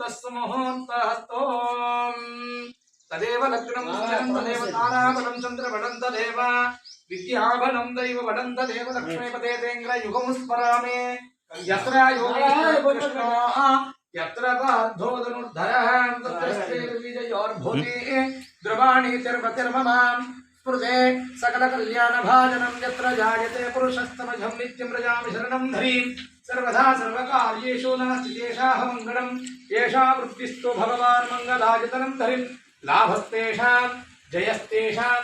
ముహూర్తస్సు ముహూర్తహస్తో తదేవ లగ్నం తదేవ తారాబలం చంద్రబలం తదేవ విద్యాబలం దైవ బలం తదేవ లక్ష్మీపతే తేంద్ర యుగము స్మరామే యత్ర యత్ర పార్థోదనుద్ధరः తత్ర శ్రీర్విజయోర్భూతి ద్రవాణి తిరుపతిర్మమాం స్మృతే स्पृशे सकलकल्याणभाजनं यत्र जायते पुरुषस्तमझं नित्यं व्रजामि शरणं धरीं सर्वधा सर्वकार्येषु नास्ति तेषाः मङ्गलम् एषा वृत्तिस्थो भगवान् मङ्गलायतनं धरिं लाभस्तेषां, जयस्तेषां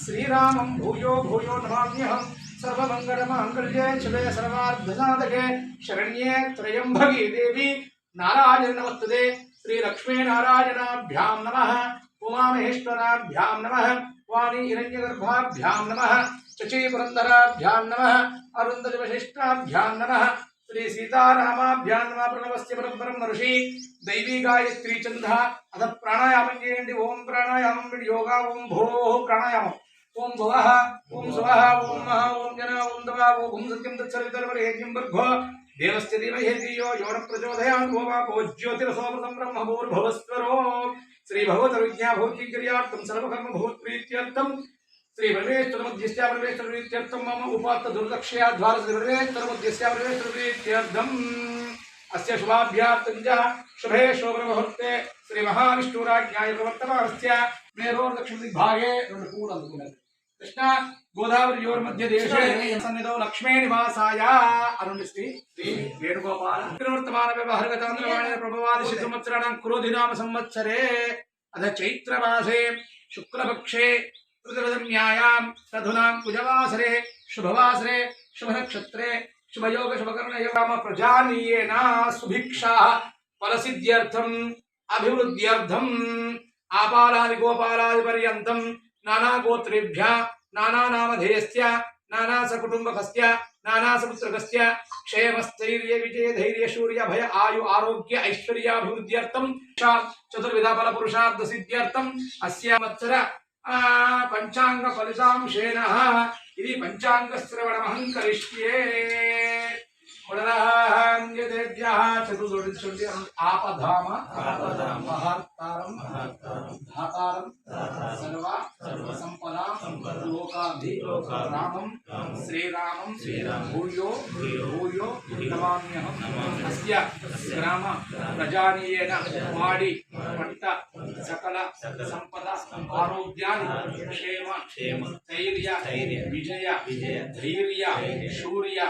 श्रीरामं भूयो भूयो नमाम्यहम्। सर्वमङ्गलमाङ्गल्ये शिवे सर्वार्धसाधके शरण्ये त्र्यम्भगी देवी नारायण नमस्तुते श्रीलक्ष्मीनारायणाभ्यां नमः, उमामहेश्वराभ्यां नमः, वाणी हिरण्यगर्भाभ्यां नमः, शचीपुरन्दराभ्यां नमः अरुन्दवशिष्टाभ्यां नमः श्री सीतारामाभ्यां नमः, प्रणवस्य परम्परं महर्षि दैवी गायत्री चन्द अथ प्राणायामं ओम ओं प्राणायामं योगा ओं भोः प्राणायामम्। ప్రాణాయామం విడి యోగా ఓం భో ప్రాణాయామం ఓం భువః ఓం శువః ఓం మహ ఓం జన ఓం దవ ఓం సత్యం తత్సవితర్వరేజ్యం భర్గో దేవస్య ధీమహి ధియో యో న ప్రచోదయాత్ ఓ వాపో జ్యోతిరసోమృతం బ్రహ్మ భూర్భువస్వరో శ్రీ భగవత విజ్ఞా భౌతిక్రియార్థం సర్వకర్మ భూత్ప్రీత్యర్థం శ్రీ పరమేశ్వర మధ్యస్య పరమేశ్వర ప్రీత్యర్థం कृष्णा, गोदावरी मध्य देश लक्ष्मी निवास अनुष्टि वेणुगोपाल। त्रिवर्तमान व्यवहारगतान्द्रवाणे प्रभवादि क्रोधिनाम संवत्सरे। अथ चैत्रवासे शुक्लपक्षे ऋतुरदम्यायां तधुनां कुजवासरे, शुभवासरे, शुभनक्षत्रे, शुभयोग शुभकर्णयोगाम प्रजानीयेन अभिवृद्ध्यर्थम परसिद्ध्यर्थम् अभिवृद्ध्यर्थम्, आपालादिगोपालादिपर्यन्तम् नानागोत्रेभ्य विजय धैर्य शूर्य भय आयु आरोग्य ऐश्वर्याभिवृद्ध्यर्थम चतुर्विधा फल ऐश्वर्याभिवृद्ध्यर्थं चतुर्विधफलपुरुषार्थसिद्ध्यर्थम् अस्य मत्सर पञ्चाङ्गफलितांशेनः, इति पंचांग श्रवणमहं करिष्ये పునరాంగదేభ్యః చతుర్దోడించండి ఆపధామ మహాత్తారం ధాతారం సర్వ సంపదా లోకాభి, రామం రామం, శ్రీరామం భూయో భూయో, నమామ్యహం, అస్య అస్య గ్రామ గ్రామ ప్రజానీయేన ప్రజానీయేన వాడి వాడి పంట సకల సకల సంపద సంపద, ఆరోగ్యాన్ని ఆరోగ్య, క్షేమ క్షేమ, ధైర్య ధైర్య, విజయ విజయ, ధైర్య ధైర్య, శూర్య శూర్య,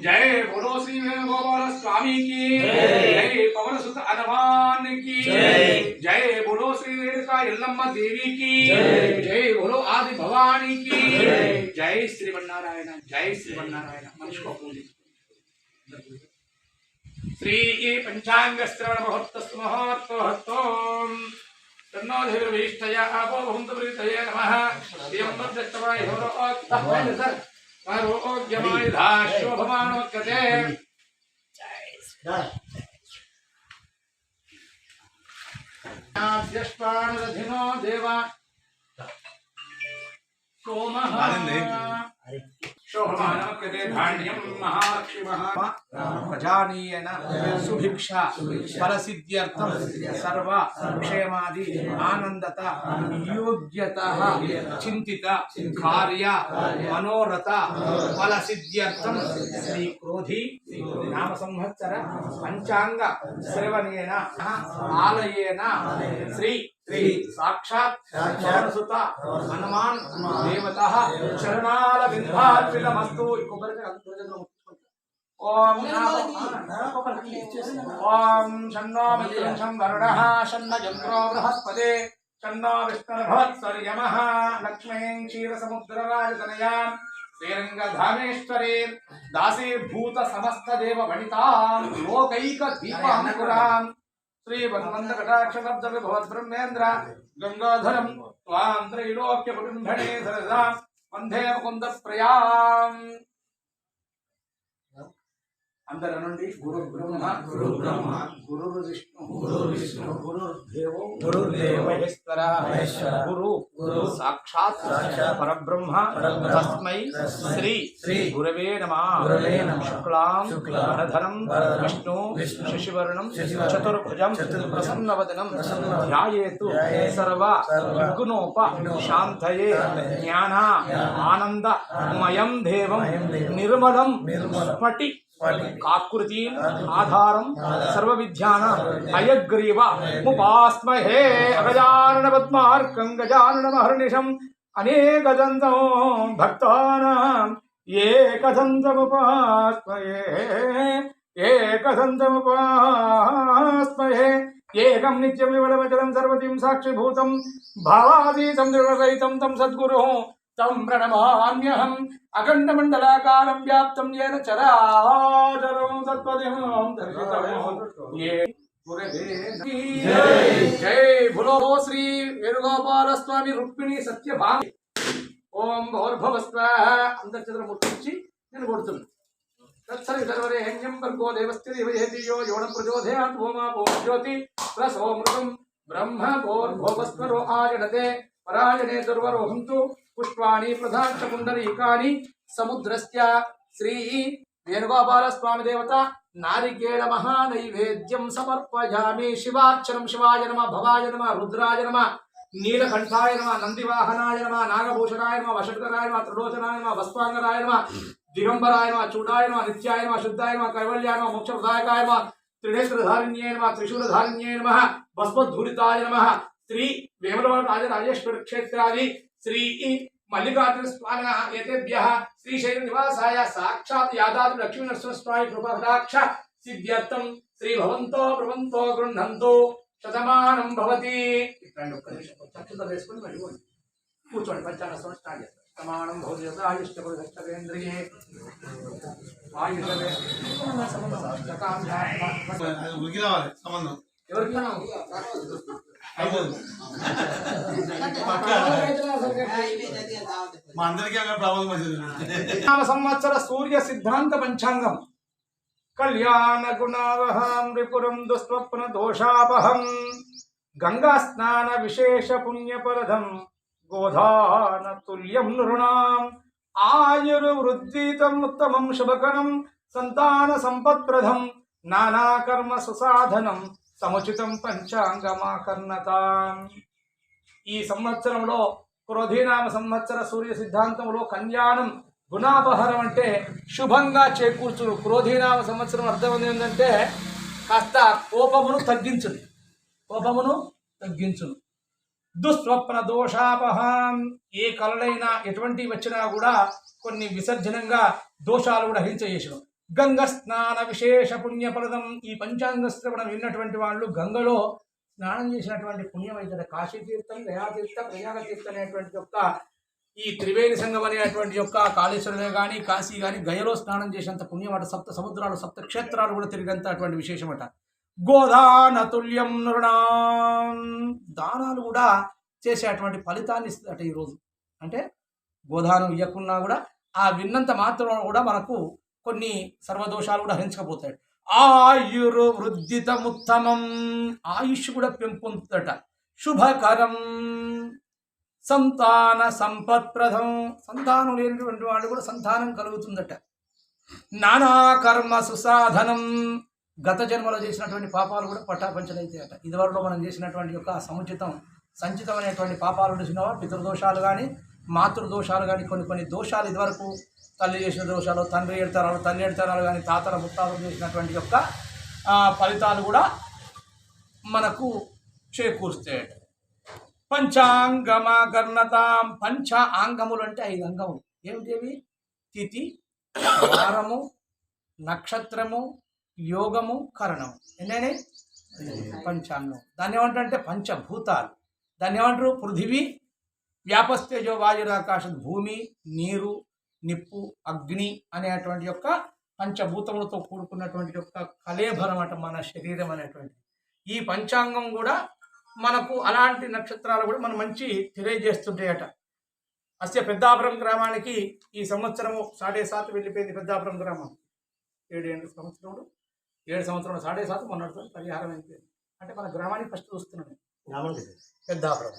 जय बोलो श्री वेणुगोपाल स्वामी की। जय। पवन सुत हनुमान की। जय। बोलो श्री रेणुका इल्लम्मा देवी की। जय। बोलो आदि भवानी की। जय। श्री नारायण जय श्री नारायण मनुष्य को पूरी श्री पंचांग श्रवण मुहूर्त मुहूर्त तन्नो देवीष्ठया आपो भवन्तु नमः। एवं तद्दत्तवाय भवरो మనిషికో పూజ శ్రీ పంచాంగ శ్రవణ మహోత్తస్తు మహోత్తోహత్తం ప్రజానీయన సుభిక్ష ఫలసిద్ధ్యర్థం సర్వ క్షేమాది ఆనందత యోగ్యత చింతిత కార్య మనోరథ ఫలసిద్ధ్యర్థం శ్రీ క్రోధి నామ సంవత్సర పంచాంగ శ్రవణేన ఆలయేన శ్రీ శ్రీ సాక్షాత్ సుత హనుమాన్ దేవత చరణాల బింబార్పితమస్తు ఇంకొకరికి ఓం షన్నో మిత్రం శం వరుణః షన్న చంద్రో బృహస్పతే షన్నో విష్ణుర్భవత్సర్యమః లక్ష్మీం క్షీరసముద్రరాజతనయాం శ్రీరంగధామేశ్వరే దాసీభూత సమస్త దేవ వనితాం లోకైక దీపాంకురాం శ్రీ భగవంత కటాక్షలబ్ధ విభవత్ బ్రహ్మేంద్ర గంగాధరం త్వాం త్రైలోక్య కుటుంబణే సరసాం. వందే ముకుంద ప్రయాం అందరు అనండి గురు బ్రహ్మ గురు బ్రహ్మ, గురు విష్ణు గురు విష్ణు, గురు దేవో మహేశ్వర మహేశ్వర, గురు గురు సాక్షాత్ పరబ్రహ్మ తస్మై శ్రీ శ్రీ గురవే నమ. గురవే నమః. శుక్లాం వరధరం విష్ణు విష్ణు శశివర్ణం చతుర్భుజం ప్రసన్నవదనం ధ్యాయేతు సర్వ విఘ్నోప శాంతయే జ్ఞాన ఆనంద మయం దేవం నిర్మలం స్ఫటి స్ఫటి కాకృతి కాకృతి ఆధారం ఆధారం సర్వ విద్యాన సర్వవిద్యాన హయగ్రీవ ముపాస్మహే అగజానన పద్మార్కం గజానన మహర్నిశం అనేకదంతం భక్తానాం ఏకదంతముపాస్మయే ఏకదంతముపాస్మయే ఏకం నిత్యం వివలవచలం సర్వతిం సాక్షిభూతం భావాతీతం నిర్వహితం తం సద్గురు తం ప్రణమామ్యహం అఖండమండలాకారం వ్యాప్తం ఏన చరాచరం తత్పదం జై. భులో శ్రీ వేణుగోపాల స్వామి రుక్మిణి సత్యభామి. ఓం భౌర్భవస్వ అందరి చేతులు ముట్టించి నేను కొడుతున్నాను తత్సరి సర్వరేణ్యం భర్గో దేవస్య దేవయేతియో యోనం ప్రచోదయాత్ ఓమా భోజ్యోతి. ప్రసోమృతం బ్రహ్మ భోర్భోవస్వరో ఆజనతే. పరాజనే దుర్వరోహంతు పుష్పాణి ప్రధాన పుండరీకాని సముద్రస్య శ్రీ వేణుగోపాల స్వామి దేవత నారికేళ మహానైవేద్యం సమర్పయామి శివార్చనం శివాయ నమ భవాయ నమ రుద్రాయ నమ నీలకంఠాయ నమ నందివాహనాయ నమ నాగభూషణాయ నమ వషట్కరాయ నమ త్రిలోచనాయ నమ వస్వాంగరాయ నమ దిగంబరాయ నమ చూడాయ నమ నిత్యాయ నమ శుద్ధాయ నమ కైవల్యాయ నమ మోక్షప్రదాయకాయ నమ త్రినేత్రధారిణ్యే నమ త్రిశూలధారిణ్యే నమ భస్మధూరితాయ నమ శ్రీ వేమలవాడ రాజరాజేశ్వర క్షేత్రాది శ్రీ మల్లికార్జున స్వామి ఏతేభ్య శ్రీశైల నివాసాయ సాక్షాత్ యాదాద్రి లక్ష్మీ నరసింహస్వామి కృపకటాక్ష సిద్ధ్యర్థం శ్రీ భవంతో భ్రవంతో గృహంతో శతమానం భవతి ఇట్లాంటి ఒక్క నిమిషం చక్షుత వేసుకొని వెళ్ళిపోండి కూర్చోండి పంచాంగ స్వామి స్టార్ట్ చేస్తారు శతమానం భవతి ఆయుష్కేంద్రియే ఆయుషవే అది ఉరికి రావాలి సంబంధం ఎవరికి అయిపోతుంది మా అందరికీ అక్కడ సంవత్సర సూర్య సిద్ధాంత పంచాంగం. కళ్యాణ గుణావహం రిపురం దుస్వప్న దోషాపహం. గంగా స్నాన విశేష పుణ్యపరధం. గోధాన తుల్యం నృణాం. ఆయుర్వృద్ధితం ఉత్తమం శుభకరం. సంతాన సంపత్ప్రధం. నానా కర్మ సుసాధనం. సముచితం పంచాంగమాకర్ణతాం ఈ సంవత్సరంలో క్రోధీనామ సంవత్సర సూర్య సిద్ధాంతంలో కళ్యాణం గుణాపహారం అంటే శుభంగా చేకూర్చును. క్రోధీనామ సంవత్సరం అర్థం ఏంటంటే కాస్త కోపమును తగ్గించును. కోపమును తగ్గించును. దుస్వప్న దోషాపహం. ఏ కలలైనా ఎటువంటి వచ్చినా కూడా కొన్ని విసర్జనంగా దోషాలు కూడా హింసచేసును గంగ స్నాన విశేష పుణ్యప్రదం ఈ పంచాంగ శ్రవణం విన్నటువంటి వాళ్ళు గంగలో స్నానం చేసినటువంటి పుణ్యం అయితే కాశీతీర్థం తీర్థం ప్రయాగతీర్థం అనేటువంటి యొక్క ఈ త్రివేణి సంఘం అనేటువంటి యొక్క కాళేశ్వరమే కానీ కాశీ కానీ గయలో స్నానం చేసేంత పుణ్యం అట సప్త సముద్రాలు సప్త క్షేత్రాలు కూడా తిరిగేంత అటువంటి విశేషం అట గోదానతుల్యం నృణాం. దానాలు కూడా చేసేటువంటి ఫలితాన్ని ఇస్తుందట ఈరోజు. అంటే గోదానం ఇవ్వకున్నా కూడా ఆ విన్నంత మాత్రం కూడా మనకు కొన్ని సర్వదోషాలు కూడా హరించకపోతాడు. ఆయురు వృద్ధితముత్తమం ఆయుష్ కూడా పెంపొందుతట. శుభకరం. సంతాన సంపత్ప్రదం. సంతానం లేనటువంటి వాడు కూడా సంతానం కలుగుతుందట. నానా కర్మ సుసాధనం. గత జన్మలో చేసినటువంటి పాపాలు కూడా పటాపంచలైతాయట. ఇదివరలో మనం చేసినటువంటి యొక్క సముచితం సంచితం అనేటువంటి పాపాలు చేసిన పితృదోషాలు కానీ మాతృదోషాలు కానీ కొన్ని కొన్ని దోషాలు ఇదివరకు తల్లి చేసిన దోషాలు తండ్రి ఏడుతరాలు తల్లి ఏడుతరాలు కానీ తాతల ముత్తాతలు చేసినటువంటి యొక్క ఫలితాలు కూడా మనకు చేకూరుస్తాయట పంచాంగమాకర్ణతాం పంచ ఆంగములు అంటే ఐదు అంగములు. ఏమిటి తిథి వారము నక్షత్రము యోగము కరణము. ఎన్నైనా పంచాంగం. దాన్ని ఏమంటారంటే పంచభూతాలు. దాన్ని ఏమంటారు పృథివీ వ్యాపస్తేజో వాయురాకాశం భూమి నీరు నిప్పు అగ్ని అనేటువంటి యొక్క పంచభూతములతో కూడుకున్నటువంటి యొక్క కలేభరం అట మన శరీరం అనేటువంటి ఈ పంచాంగం కూడా మనకు అలాంటి నక్షత్రాలు కూడా మనం మంచి తెలియజేస్తుంటాయట. అస్య పెద్దాపురం గ్రామానికి ఈ సంవత్సరము సాడే సాత్ వెళ్ళిపోయింది పెద్దాపురం గ్రామం. ఏడేళ్ళు సంవత్సరంలో? ఏడు సంవత్సరంలో సాడే సాత్ మొన్నటితో పరిహారం అయిపోయింది. అంటే మన గ్రామానికి ఫస్ట్ చూస్తున్నాను పెద్దాపురం.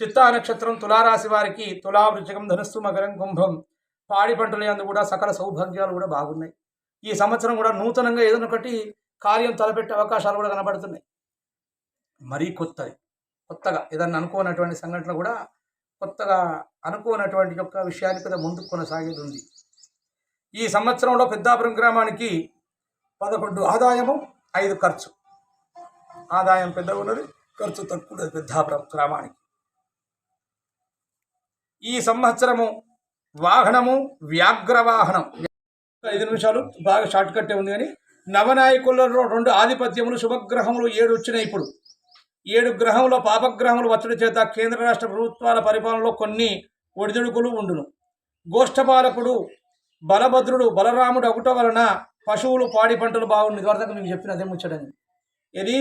చిత్తా నక్షత్రం తులారాశి వారికి తులా వృశ్చికం ధనుస్సు మకరం కుంభం పాడి పంటల యందు కూడా సకల సౌభాగ్యాలు కూడా బాగున్నాయి. ఈ సంవత్సరం కూడా నూతనంగా ఏదైనా ఒకటి కార్యం తలపెట్టే అవకాశాలు కూడా కనబడుతున్నాయి. మరీ కొత్తది. కొత్తగా ఏదన్నా అనుకోనటువంటి సంఘటన కూడా కొత్తగా అనుకోనటువంటి యొక్క విషయాన్ని కదా ముందుకు కొనసాగేది ఉంది ఈ సంవత్సరంలో పెద్దాపురం గ్రామానికి పదకొండు ఆదాయము ఐదు ఖర్చు. ఆదాయం పెద్దగా ఉన్నది ఖర్చు తక్కువ పెద్దాపురం గ్రామానికి. ఈ సంవత్సరము వాహనము వ్యాఘ్రవాహనం ఐదు నిమిషాలు బాగా షార్ట్ కట్టే ఉంది కానీ నవనాయకులలో రెండు ఆధిపత్యములు శుభగ్రహములు ఏడు వచ్చినాయి ఇప్పుడు. ఏడు గ్రహముల పాపగ్రహములు వచ్చడం చేత కేంద్ర రాష్ట్ర ప్రభుత్వాల పరిపాలనలో కొన్ని ఒడిదుడుకులు ఉండును. గోష్ఠపాలకుడు బలభద్రుడు బలరాముడు ఒకట వలన పశువులు పాడి పంటలు బాగుండు. ఇదివరకు నేను చెప్పిన అదే ముచ్చడని ఇది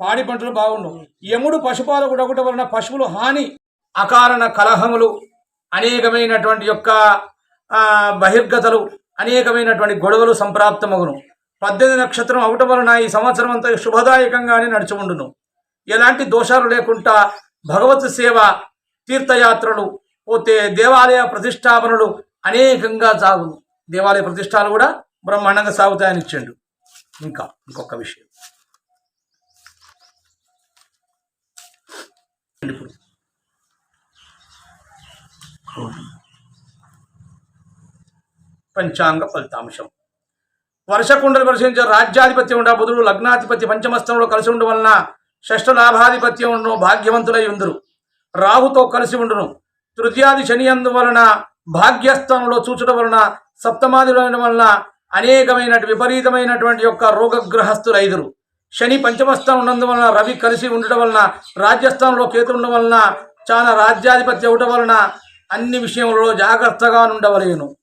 పాడి పంటలు బాగుండు. యముడు పశుపాలకుడు ఒకట వలన పశువులు హాని అకారణ కలహములు అనేకమైనటువంటి యొక్క బహిర్గతలు అనేకమైనటువంటి గొడవలు సంప్రాప్తమగును. పద్దెనిమిది నక్షత్రం అవటం వలన ఈ సంవత్సరం అంతా శుభదాయకంగానే నడిచి ఉండును. ఎలాంటి దోషాలు లేకుండా భగవత్ సేవ తీర్థయాత్రలు పోతే దేవాలయ ప్రతిష్టాపనలు అనేకంగా సాగును. దేవాలయ ప్రతిష్టాలు కూడా బ్రహ్మాండంగా సాగుతాయని ఇచ్చిండు. ఇంకా ఇంకొక విషయం. ఇప్పుడు పంచాంగ ఫలితాంశం. వర్షకుండలు పరిశీలించిన రాజ్యాధిపత్యం ఉండ బుధుడు లగ్నాధిపతి పంచమస్థంలో కలిసి ఉండడం వలన షష్ఠ లాభాధిపత్యం ఉండను భాగ్యవంతులై ఉందరు. రాహుతో కలిసి ఉండును. తృతీయాది శని అందువలన భాగ్యస్థానంలో చూచడం వలన సప్తమాదిలో ఉండడం వలన అనేకమైన విపరీతమైనటువంటి యొక్క రోగగ్రహస్థులైదురు. శని పంచమస్థానం ఉన్నందువలన రవి కలిసి ఉండడం వలన రాజ్యస్థానంలో కేతు ఉండడం వలన చాలా రాజ్యాధిపత్యం అవటం వలన అన్ని విషయంలో జాగ్రత్తగా ఉండవలేను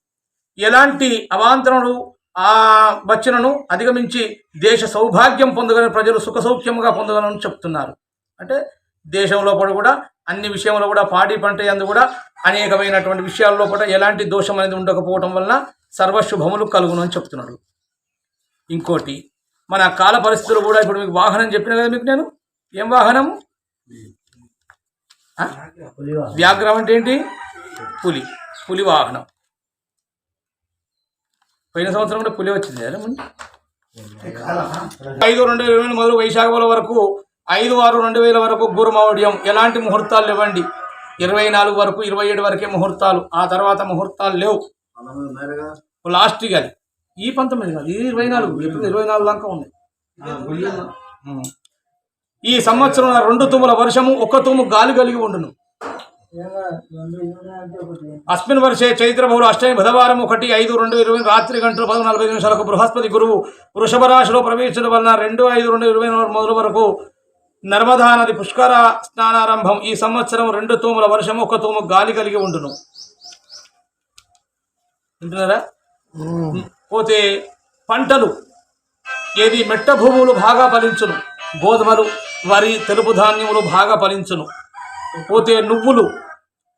ఎలాంటి అవాంతరములు ఆ వచ్చినను అధిగమించి దేశ సౌభాగ్యం పొందగలని ప్రజలు సుఖ సౌఖ్యముగా పొందగలని చెప్తున్నారు. అంటే దేశంలో కూడా కూడా అన్ని విషయంలో కూడా పాడి పంట యందు కూడా అనేకమైనటువంటి విషయాల్లో కూడా ఎలాంటి దోషం అనేది ఉండకపోవడం వలన సర్వశుభములు కలుగును అని చెప్తున్నాడు. ఇంకోటి మన కాల పరిస్థితులు కూడా ఇప్పుడు మీకు వాహనం చెప్పిన కదా మీకు నేను? ఏం వాహనము? ఆ? వ్యాఘ్రం అంటే ఏంటి? పులి పులి వాహనం. పోయిన సంవత్సరం కూడా పులి వచ్చింది కదా ముందు? ఐదు రెండు వేల ఇరవై మొదలు వైశాఖముల వరకు ఐదు ఆరు రెండు వేల వరకు గురుమౌఢ్యం ఎలాంటి ముహూర్తాలు ఇవ్వండి ఇరవై నాలుగు వరకు ఇరవై ఏడు వరకే ముహూర్తాలు. ఆ తర్వాత ముహూర్తాలు లేవు. లాస్ట్ అది. ఈ పంతొమ్మిది కాదు ఇది ఇరవై నాలుగు. ఇప్పుడు ఇరవై నాలుగు దాకా ఉంది. ఈ సంవత్సరం రెండు తుముల వర్షము ఒక తుము గాలి కలిగి ఉండును. అస్మిన్ వర్షే చైత్ర బహుళ అష్టమి బుధవారం ఒకటి ఐదు రెండు ఇరవై రాత్రి గంటలు పదకొండు నలభై నిమిషాలకు బృహస్పతి గురువు వృషభ రాశిలో ప్రవేశించడం వలన రెండు ఐదు రెండు ఇరవై నాలుగు మొదలు వరకు నర్మదా నది పుష్కర స్నానారంభం ఈ సంవత్సరం రెండు తూముల వర్షం ఒక తూము గాలి కలిగి ఉండును. వింటున్నారా? పోతే పంటలు ఏది మెట్ట భూములు బాగా ఫలించును. గోధుమలు వరి తెలుపు ధాన్యములు బాగా ఫలించును. పోతే నువ్వులు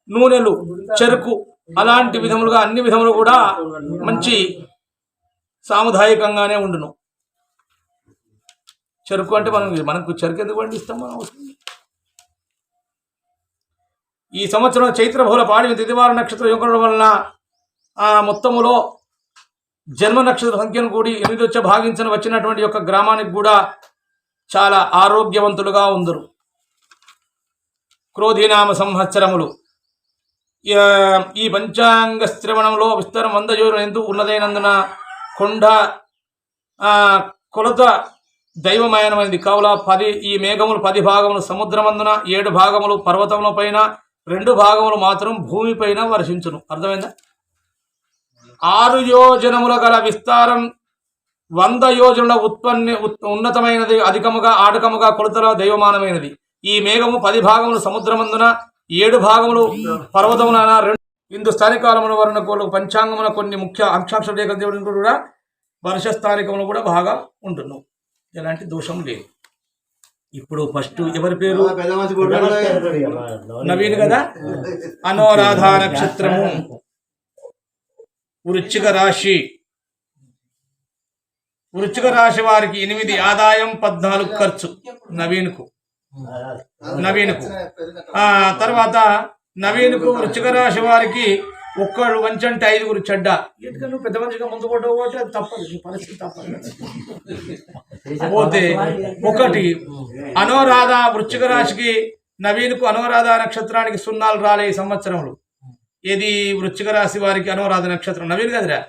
నూనెలు చెరుకు అలాంటి విధములుగా అన్ని విధములు కూడా మంచి సాముదాయకంగానే ఉండును. చెరుకు అంటే మనం మనకు చెరుకు ఎందుకు పండిస్తాం మనం? ఈ సంవత్సరం చైత్ర బహుళ పాడిన తిదివార నక్షత్రం యుగడం వలన ఆ మొత్తములో జన్మ నక్షత్ర సంఖ్యను కూడి ఎనిమిది వచ్చే భాగించిన వచ్చినటువంటి యొక్క గ్రామానికి కూడా చాలా ఆరోగ్యవంతులుగా ఉందరు. క్రోధినామ సంవత్సరములు. ఈ పంచాంగ శ్రవణంలో విస్తరం వంద యోజన ఎందు ఉన్నదైనందున కొండ కొలత దైవమయనమైనది కావున పది ఈ మేఘములు పది భాగములు సముద్రమందున ఏడు భాగములు పర్వతముల పైన రెండు భాగములు మాత్రం భూమిపైన వర్షించును. అర్థమైందా? ఆరు యోజనముల గల విస్తారం వంద యోజనుల ఉత్పన్ని ఉత్- ఉన్నతమైనది అధికముగా ఆటకముగా కొలతల దైవమానమైనది. ఈ మేఘము పది భాగములు సముద్రమందున ఏడు భాగములు పర్వతమున రెండు ఇందు స్థానికాలముల వలన కోలు పంచాంగమున కొన్ని ముఖ్య అంశాంశ రేఖ దేవుడిని కూడా వర్ష స్థానికములు కూడా బాగా ఉంటున్నావు ఎలాంటి దోషం లేదు. ఇప్పుడు ఫస్ట్ ఎవరి పేరు? నవీన్ కదా? అనురాధ నక్షత్రము. వృశ్చిక రాశి. వృశ్చిక రాశి వారికి ఎనిమిది ఆదాయం పద్నాలుగు ఖర్చు నవీన్కు. నవీన్కు ఆ తర్వాత నవీన్కు వృశ్చిక రాశి వారికి ఒక్కడు వంచంటే ఐదుగురు చెడ్డ. ఎందుకంటే నువ్వు పెద్ద మనిషిగా ముందు కొట్టవు కాబట్టి అది తప్పదు. నీ పరిస్థితి తప్పదు. పోతే ఒకటి అనురాధ వృశ్చిక రాశికి నవీన్కు అనురాధ నక్షత్రానికి సున్నాలు రాలే ఈ సంవత్సరంలో. ఇది వృశ్చిక రాశి వారికి అనురాధ నక్షత్రం? నవీన్ కదరా?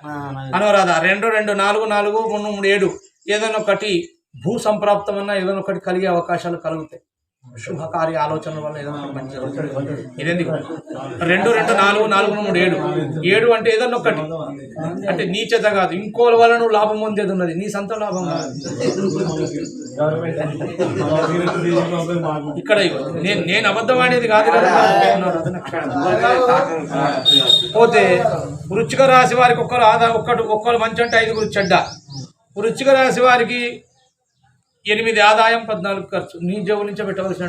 అనురాధ. రెండు రెండు నాలుగు నాలుగు మూడు మూడు ఏడు. ఏదైనా ఒకటి భూ సంప్రాప్తం అన్నా ఏదైనా ఒకటి కలిగే అవకాశాలు కలుగుతాయి. శుభకార్య ఆలోచన వల్ల ఏదైనా మంచి జరుగుతుంది. రెండు రెండు నాలుగు నాలుగు మూడు ఏడు. ఏడు అంటే ఏదన్నా ఒకటి. అంటే నీచేత కాదు ఇంకోల వల్ల నువ్వు లాభం పొందేది ఉన్నది. నీ సొంత లాభం కాదు. ఇక్కడ నేను నేను అబద్ధం కాదు కదా. పోతే వృచ్చిక రాశి వారికి ఒక్కరు ఆదా ఒక్కటి ఒక్కరు మంచి అంటే ఐదుగురు చెడ్డ. వృచ్చిక రాశి వారికి ఎనిమిది ఆదాయం పద్నాలుగు ఖర్చు. నీ జబ్బు నుంచే పెట్టవలసిన